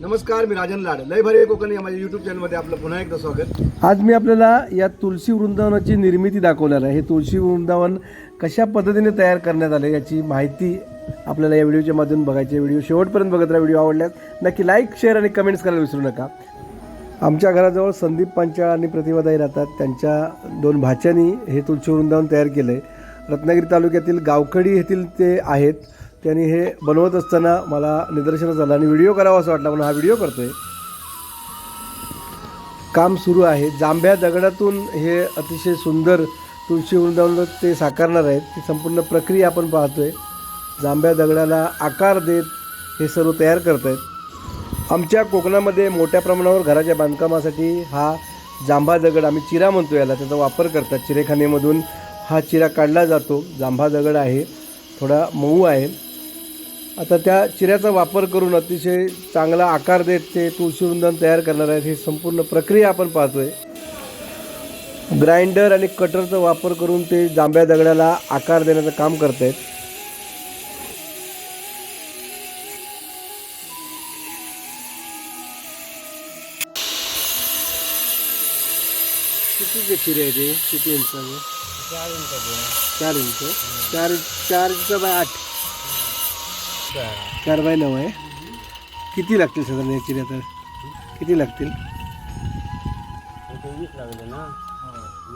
नमस्कार मी राजन लाड. लय भारी कोकण या माझ्या युट्यूब चॅनलमध्ये आपलं पुन्हा एकदा स्वागत. आज मी आपल्याला या तुळशी वृंदावनाची निर्मिती दाखवणार आहे. हे तुळशी वृंदावन कशा पद्धतीने तयार करण्यात आले याची माहिती आपल्याला या व्हिडिओच्या माध्यमातून बघायची व्हिडिओ शेवटपर्यंत बघत राहा व्हिडिओ आवडल्यास. नक्की लाईक शेअर आणि कमेंट्स करायला विसरू नका. आमच्या घराजवळ संदीप पांचाळ आणि प्रतिभाताई राहतात. त्यांच्या दोन भाच्यांनी हे तुळशी वृंदावन तयार केलं आहे रत्नागिरी तालुक्यातील गावखडी येथील ते आहेत. त्यांनी हे बनवत असताना मला निदर्शनं झालं आणि व्हिडिओ करावा असं वाटला. म्हणून हा व्हिडिओ करतो आहे काम सुरू आहे. जांभ्या दगडातून हे अतिशय सुंदर तुळशी वृंदावन ते साकारणार आहेत. ती संपूर्ण प्रक्रिया आपण पाहतो आहे जांभ्या दगडाला आकार देत हे सर्व तयार करत आहेत आमच्या कोकणामध्ये मोठ्या प्रमाणावर घराच्या बांधकामासाठी हा जांभा दगड आम्ही चिरा म्हणतो याला. त्याचा वापर करतात. चिरेखानेमधून हा चिरा काढला जातो. जांभा दगड आहे. थोडा मऊ आहे. आता त्या चिऱ्याचा वापर करून अतिशय चांगला आकार देत ते तुळशी वृंदावन तयार करणार आहेत ही संपूर्ण प्रक्रिया आपण पाहतोय. ग्राइंडर आणि कटरचा वापर करून ते जांभ्या दगडाला आकार देण्याचं काम करत आहेत कितीचे चिरे आहे ते किती इंचाचे? चार इंच. चार चार इंच बाय आठ. चार बाय नऊ आहे. किती लागतील साधारण या चिऱ्या तर? किती लागतील?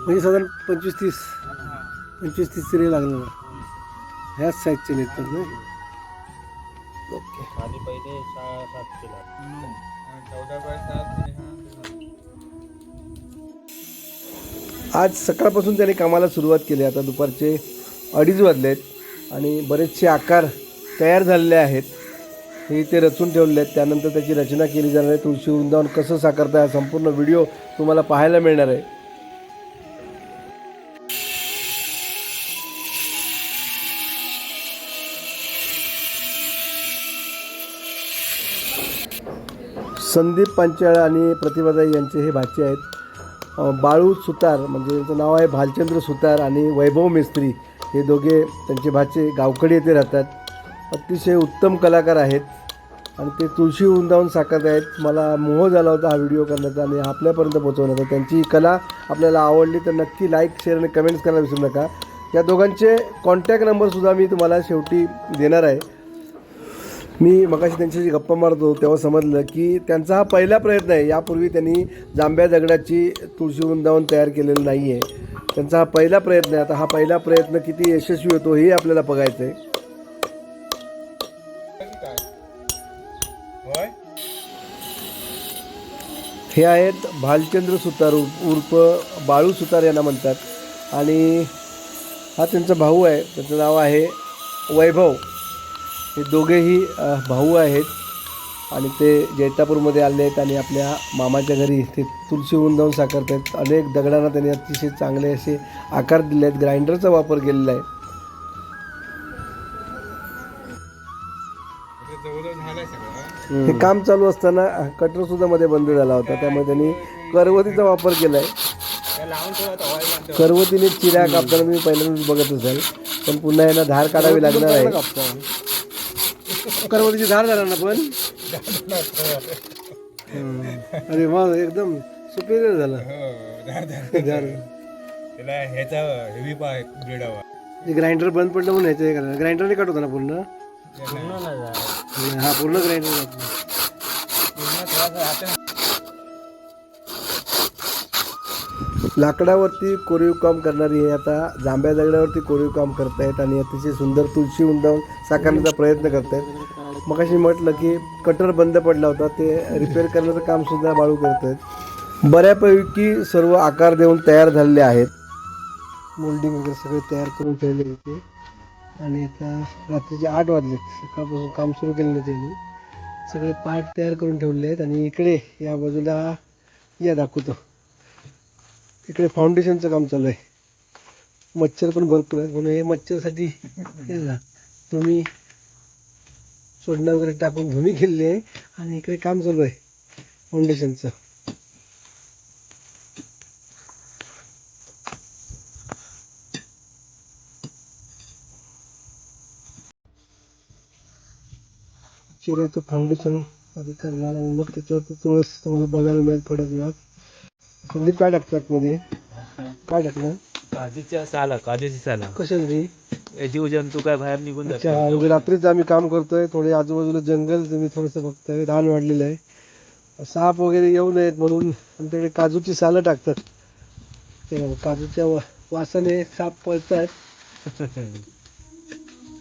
म्हणजे साधारण पंचवीस तीस पंचवीस तीस चिरे लागणार. ह्याच साईजचे निघतात ना ओके. खाली पहिले सहा सात किलो चौदा बाय सात आज सकाळपासून त्याने कामाला सुरुवात केली. आता दुपारचे अडीच वाजले आहेत आणि बरेचसे आकार तयार झालेले आहेत. हे इथे रचून ठेवलेले आहेत. त्यानंतर त्याची रचना केली जाणार आहे. तुळशी वृंदावन कसं साकारता हा संपूर्ण व्हिडिओ तुम्हाला पाहायला मिळणार आहे. संदीप पांचाळ आणि प्रतिभाताई यांचे हे भाचे आहेत. बाळू सुतार म्हणजे त्यांचं नाव आहे भालचंद्र सुतार आणि वैभव मिस्त्री. हे दोघे त्यांचे भाचे गावकडे येथे राहतात. अतिशय उत्तम कलाकार आहेत. आणि ते तुळशी वृंदावन साकारत आहेत. मला मोह झाला होता हा व्हिडिओ करण्याचा आणि आपल्यापर्यंत पोहोचवण्याचा. त्यांची कला आपल्याला आवडली तर नक्की लाईक शेअर आणि कमेंट्स करायला विसरू नका. या दोघांचे कॉन्टॅक्ट नंबरसुद्धा मी तुम्हाला शेवटी देणार आहे. मी मगाशी त्यांच्याशी गप्पा मारतो तेव्हा समजलं की त्यांचा हा पहिला प्रयत्न आहे. यापूर्वी त्यांनी जांभ्या दगडाची तुळशी वृंदावन तयार केलेलं नाही आहे त्यांचा हा पहिला प्रयत्न आहे. आता हा पहिला प्रयत्न किती यशस्वी होतो हे आपल्याला बघायचं आहे हे आहेत भालचंद्र सुतार उर्फ बाळू सुतार यांना म्हणतात. आणि हा त्यांचा भाऊ आहे. त्याचं नाव आहे वैभव. हे दोघेही भाऊ आहेत. आणि ते जैतापूरमध्ये आले आहेत आणि आपल्या मामाच्या घरी ते तुळशी जाऊन साकारत आहेत अनेक दगडांना त्यांनी अतिशय चांगले असे आकार दिले आहेत ग्राइंडरचा वापर केलेला आहे. हे काम चालू असताना कटर सुद्धा मध्ये बंद झाला होता. त्यामुळे त्यांनी करवतीचा वापर केला आहे त्या लावून ठेवत ऑइल आणतो करवतीने चिऱ्या कापताना तुम्ही पहिल्यांदाच बघत असाल. पण पुन्हा यांना धार काढावी लागणार आहे. करवतीची धार झाला ना पण. अरे मग एकदम सुपेरियर झाला. हो धार धार. धार. त्याला ह्याचा ग्राइंडर बंद पडलं म्हणून ह्याचं हे ग्राइंडरने कट होता ना पूर्ण? हा पूर्ण ग्राइंडर लाकडावरती कोरीव काम करणारी हे आता जांभ्या दगडावरती कोरीव काम करतायत आणि अतिशय सुंदर तुळशी उंदावून साकारण्याचा प्रयत्न करतायत. मग अशी म्हटलं की कटर बंद पडला होता ते रिपेअर करण्याचं काम सुद्धा बाळू करत आहेत बऱ्यापैकी सर्व आकार देऊन तयार झालेले आहेत. मोल्डिंग वगैरे सगळे तयार करून ठेवले होते आणि आता रात्रीचे आठ वाजले. सकाळपासून काम सुरू केलं नाही त्यांनी. सगळे पार्ट तयार करून ठेवले आहेत आणि इकडे या बाजूला या दाखवतो. इकडे फाउंडेशनचं काम चालू आहे. मच्छर पण भरपूर आहेत. म्हणून हे मच्छरसाठी तुम्ही सोडणं वगैरे टाकून भूमी केलेली आहे. आणि इकडे काम चालू आहे फाउंडेशनचं चिऱ्याचं फाउंडेशन आधी करणार आणि मग त्याच्यावरती तुळस तुम्हाला बघायला मिळेल थोड्या दिवसात संदीप काय टाकतात मध्ये? काय टाकलं? काजूच्या साला काजूची साला. कशासाठी जीव जंतू काय बाहेर निघून अच्छा रात्रीच आम्ही काम करतोय. थोडे आजूबाजूला जंगल तुम्ही थोडंसं बघताय. धान वाढलेलं आहे. साप वगैरे येऊ नयेत म्हणून आमच्याकडे काजूची सालं टाकतात. ते काजूच्या वा- वासाने साप पळतात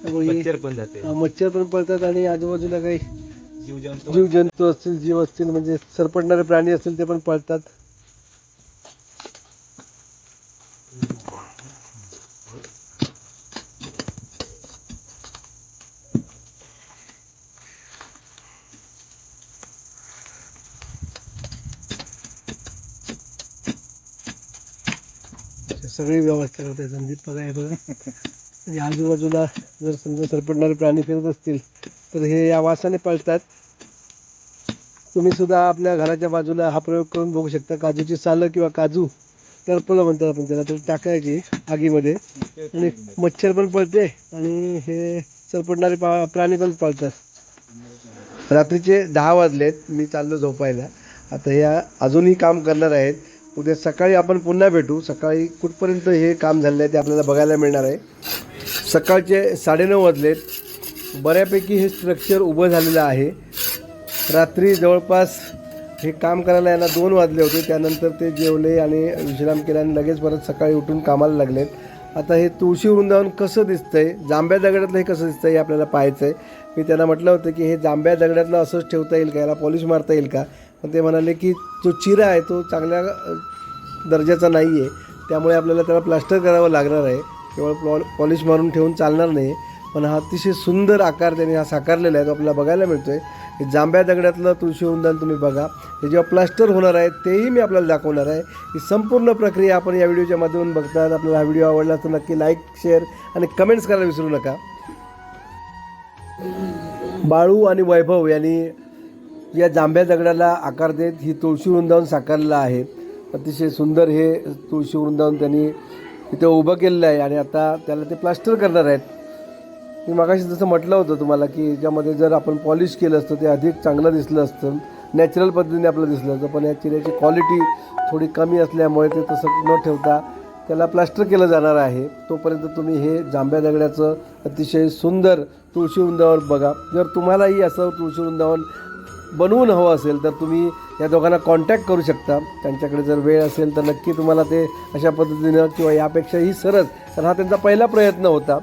मच्छर पण जाते. मच्छर पण पळतात आणि आजूबाजूला काही जीव जंतू जीव जंतू असतील जीव असतील म्हणजे सरपडणारे प्राणी असतील ते पण पळतात. सगळी व्यवस्था करते संदीप बघा हे बघा. म्हणजे आजूबाजूला जर समजा सरपटणारे प्राणी फिरत असतील तर हे या वासाने पळतात. तुम्ही सुद्धा आपल्या घराच्या बाजूला हा प्रयोग करून बघू शकता. काजूची सालं किंवा काजू टरपलं म्हणतात आपण त्याला तर टाकायची आगीमध्ये. आणि मच्छर पण पळते आणि हे सरपटणारे पा प्राणी पण पळतात. रात्रीचे दहा वाजलेत मी चाललो झोपायला. आता या अजूनही काम करणार आहेत. उद्या सकाळी आपण पुन्हा भेटू. सकाळी कुठपर्यंत हे काम झालेलं आहे ते आपल्याला बघायला मिळणार आहे. सकाळचे साडेनऊ वाजलेत. बऱ्यापैकी हे स्ट्रक्चर उभं झालेलं आहे. रात्री जवळपास हे काम करायला यांना दोन वाजले होते. त्यानंतर ते जेवले आणि विश्राम केला आणि लगेच परत सकाळी उठून कामाला लागलेत. आता हे तुळशी वृंदावन कसं दिसतंय जांभ्या दगडातलं हे कसं दिसतंय हे आपल्याला पाहायचं आहे मी त्यांना म्हटलं होतं की हे जांभ्या दगडातलं असंच ठेवता येईल का? याला पॉलिश मारता येईल का? पण ते म्हणाले की जो चिरा आहे तो चांगल्या दर्जाचा नाही आहे त्यामुळे आपल्याला त्याला प्लास्टर करावं लागणार आहे. केवळ पॉल पॉलिश मारून ठेवून चालणार नाही. पण हा अतिशय सुंदर आकार त्याने हा साकारलेला आहे तो आपल्याला बघायला मिळतो आहे जांभ्या दगडातलं तुळशी उंदान तुम्ही बघा. हे जेव्हा प्लास्टर होणार आहे तेही मी आपल्याला दाखवणार आहे. ही संपूर्ण प्रक्रिया आपण या व्हिडिओच्या माध्यमातून बघतात. आपल्याला हा व्हिडिओ आवडला तर नक्की लाईक शेअर आणि कमेंट्स करायला विसरू नका. बाळू आणि वैभव यांनी या जांभ्या दगडाला आकार देत ही तुळशी वृंदावन साकारलेलं आहे. अतिशय सुंदर हे तुळशी वृंदावन त्यांनी इथे उभं केलेलं आहे आणि आता त्याला ते प्लास्टर करणार आहेत. मी मागाशी जसं म्हटलं होतं तुम्हाला की याच्यामध्ये जर आपण पॉलिश केलं असतं ते अधिक चांगलं दिसलं असतं नॅचरल पद्धतीने आपलं दिसलं असतं पण या चिऱ्याची क्वालिटी थोडी कमी असल्यामुळे ते तसं न ठेवता त्याला प्लास्टर केलं जाणार आहे. तोपर्यंत तुम्ही हे जांभ्या दगड्याचं अतिशय सुंदर तुळशी वृंदावन बघा. जर तुम्हालाही असं तुळशी वृंदावन बनवून हवं असेल तर तुम्ही या दोघांना कॉन्टॅक्ट करू शकता. त्यांच्याकडे जर वेळ असेल तर नक्की तुम्हाला ते अशा पद्धतीनं किंवा यापेक्षाही सरस कारण हा त्यांचा पहिला प्रयत्न होता.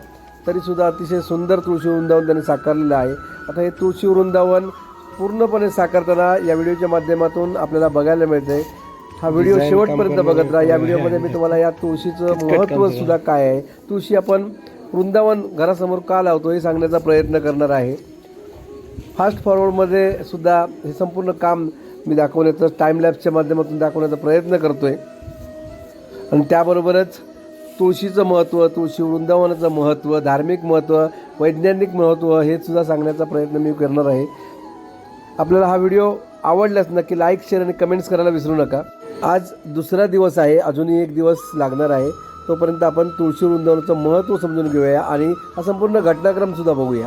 तरीसुद्धा अतिशय सुंदर तुळशी वृंदावन त्यांनी साकारलेलं आहे. आता हे तुळशी वृंदावन पूर्णपणे साकारताना या व्हिडिओच्या माध्यमातून आपल्याला बघायला मिळतंय. हा व्हिडिओ शेवटपर्यंत बघत राहा. या व्हिडिओमध्ये मी तुम्हाला या तुळशीचं महत्त्व सुद्धा काय आहे. तुळशी आपण वृंदावन घरासमोर का लावतो हे सांगण्याचा प्रयत्न करणार आहे. फास्ट फॉरवर्डमध्ये सुद्धा हे संपूर्ण काम मी दाखवण्याचं टाईम लॅबच्या माध्यमातून दाखवण्याचा प्रयत्न करतो आहे आणि त्याबरोबरच तुळशीचं महत्त्व तुळशी वृंदावनाचं महत्त्व धार्मिक महत्त्व वैज्ञानिक महत्त्व हे सुद्धा सांगण्याचा प्रयत्न मी करणार आहे. आपल्याला हा व्हिडिओ आवडल्यास नक्की लाईक शेअर आणि कमेंट्स करायला विसरू नका. आज दुसरा दिवस आहे अजूनही एक दिवस लागणार आहे. तोपर्यंत आपण तुळशी वृंदावनाचं महत्त्व समजून घेऊया आणि हा संपूर्ण घटनाक्रमसुद्धा बघूया.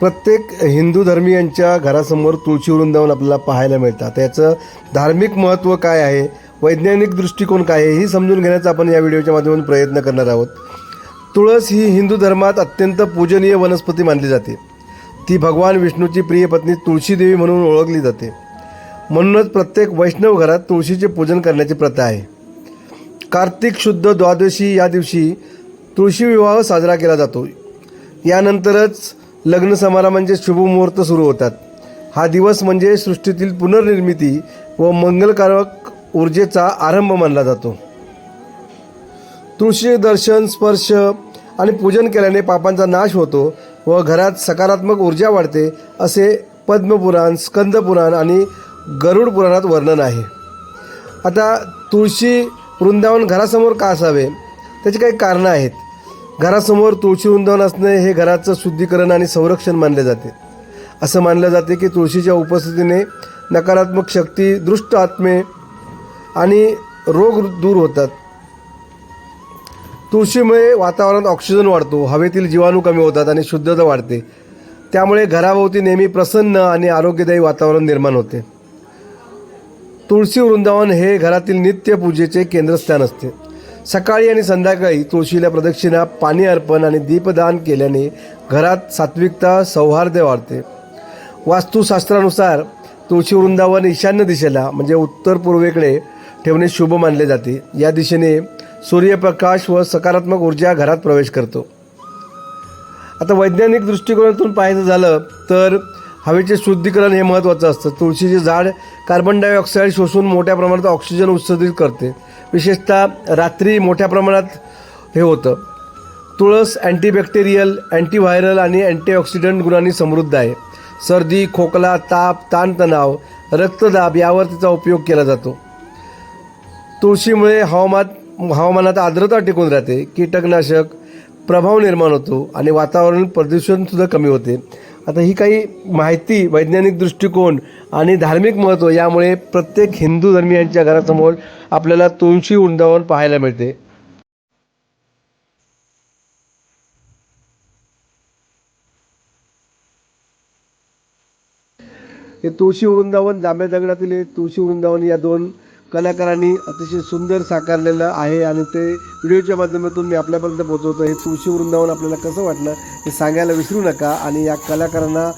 प्रत्येक हिंदू धर्मियांच्या घरासमोर तुळशी वृंदावन आपल्याला पाहायला मिळतात त्याचं धार्मिक महत्त्व काय आहे? वैज्ञानिक दृष्टिकोन काय आहे? ही समजून घेण्याचा आपण या व्हिडिओच्या माध्यमातून प्रयत्न करणार आहोत. तुळस ही हिंदू धर्मात अत्यंत पूजनीय वनस्पती मानली जाते. ती भगवान विष्णूची प्रिय पत्नी तुळशीदेवी म्हणून ओळखली जाते. म्हणूनच प्रत्येक वैष्णव घरात तुळशीचे पूजन करण्याची प्रथा आहे. कार्तिक शुद्ध द्वादशी या दिवशी तुळशी विवाह साजरा केला जातो. यानंतरच लग्न समारंभांचे शुभमुहूर्त सुरू होतात. हा दिवस म्हणजे सृष्टीतील पुनर्निर्मिती व मंगलकारक ऊर्जेचा आरंभ मानला जातो. तुळशी दर्शन स्पर्श आणि पूजन केल्याने पापांचा नाश होतो व घरात सकारात्मक ऊर्जा वाढते असे पद्मपुराण स्कंदपुराण आणि गरुड पुराणात वर्णन आहे. आता तुळशी वृंदावन घरासमोर का असावे? त्याची काही कारणं आहेत. घरासमोर तुळशी वृंदावन असणे हे घराचं शुद्धीकरण आणि संरक्षण मानले जाते. असं मानलं जाते की तुळशीच्या उपस्थितीने नकारात्मक शक्ती दृष्ट आत्मे आणि रोग दूर होतात. तुळशीमुळे वातावरणात ऑक्सिजन वाढतो हवेतील जीवाणू कमी होतात आणि शुद्धता वाढते. त्यामुळे घराभोवती नेहमी प्रसन्न आणि आरोग्यदायी वातावरण निर्माण होते. तुळशी वृंदावन हे घरातील नित्यपूजेचे केंद्रस्थान असते. सकाळी आणि संध्याकाळी तुळशीला प्रदक्षिणा पाणी अर्पण आणि दीपदान केल्याने घरात सात्विकता सौहार्द वाढते. वास्तुशास्त्रानुसार तुळशी वृंदावन ईशान्य दिशेला म्हणजे उत्तर पूर्वेकडे ठेवणे शुभ मानले जाते. या दिशेने सूर्यप्रकाश व सकारात्मक ऊर्जा घरात प्रवेश करतो. आता वैज्ञानिक दृष्टिकोनातून पाहायचं झालं तर हवेचे शुद्धीकरण हे महत्त्वाचं असतं. तुळशीचे झाड कार्बन डायऑक्साईड शोषून मोठ्या प्रमाणात ऑक्सिजन उत्सर्जित करते. विशेषतः रात्री मोठ्या प्रमाणात हे होतं. तुळस अँटीबॅक्टेरियल अँटीव्हायरल आणि अँटीऑक्सिडंट गुणांनी समृद्ध आहे. सर्दी खोकला ताप ताणतणाव रक्तदाब यावर तिचा उपयोग केला जातो. तुळशीमुळे हवामान हवामानात आर्द्रता टिकून राहते. कीटकनाशक प्रभाव निर्माण होतो आणि वातावरण प्रदूषणसुद्धा कमी होते. आता ही काही माहिती वैज्ञानिक दृष्टिकोन आणि धार्मिक महत्त्व यामुळे प्रत्येक हिंदू धर्मियांच्या घरासमोर आपल्याला तुळशी वृंदावन पाहायला मिळते. हे तुळशी वृंदावन जांभ्या दगडातील हे तुळशी वृंदावन या दोन कलाकारांनी अतिशय सुंदर साकारलेलं आहे आणि ते व्हिडिओच्या माध्यमातून मी आपल्यापर्यंत पोहोचवतो हे तुळशी वृंदावन आपल्याला कसं वाटलं हे सांगायला विसरू नका आणि या कलाकारांना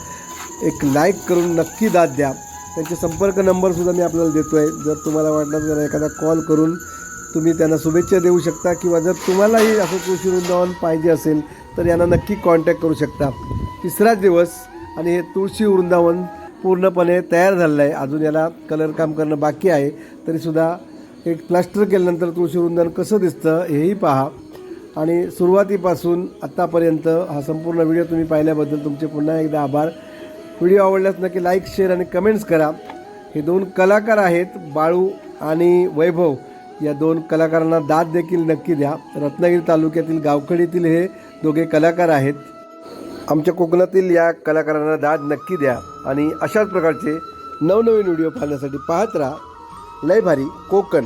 एक लाईक करून नक्की दाद द्या. त्यांचे संपर्क नंबरसुद्धा मी आपल्याला देतो आहे जर तुम्हाला वाटलं तर एखादा कॉल करून तुम्ही त्यांना शुभेच्छा देऊ शकता किंवा जर तुम्हालाही असं तुळशी वृंदावन पाहिजे असेल तर यांना नक्की कॉन्टॅक्ट करू शकता. तिसराच दिवस आणि हे तुळशी वृंदावन पूर्णपणे तयार झालेलं आहे. अजून याला कलर काम करणं बाकी आहे. तरीसुद्धा एक प्लास्टर केल्यानंतर तुळशीवृंदन कसं दिसतं हेही पहा. आणि सुरुवातीपासून आत्तापर्यंत हा संपूर्ण व्हिडिओ तुम्ही पाहिल्याबद्दल तुमचे पुन्हा एकदा आभार. व्हिडिओ आवडल्यास नक्की लाईक शेअर आणि कमेंट्स करा. हे दोन कलाकार आहेत बाळू आणि वैभव. या दोन कलाकारांना दाद देखील नक्की द्या. रत्नागिरी तालुक्यातील गावखडीतील हे दोघे कलाकार आहेत. आमच्या कोकणातील या कलाकारांना दाद नक्की द्या आणि अशाच प्रकारचे नवनवीन व्हिडिओ पाहण्यासाठी पाहत राहा. लय भारी कोकण.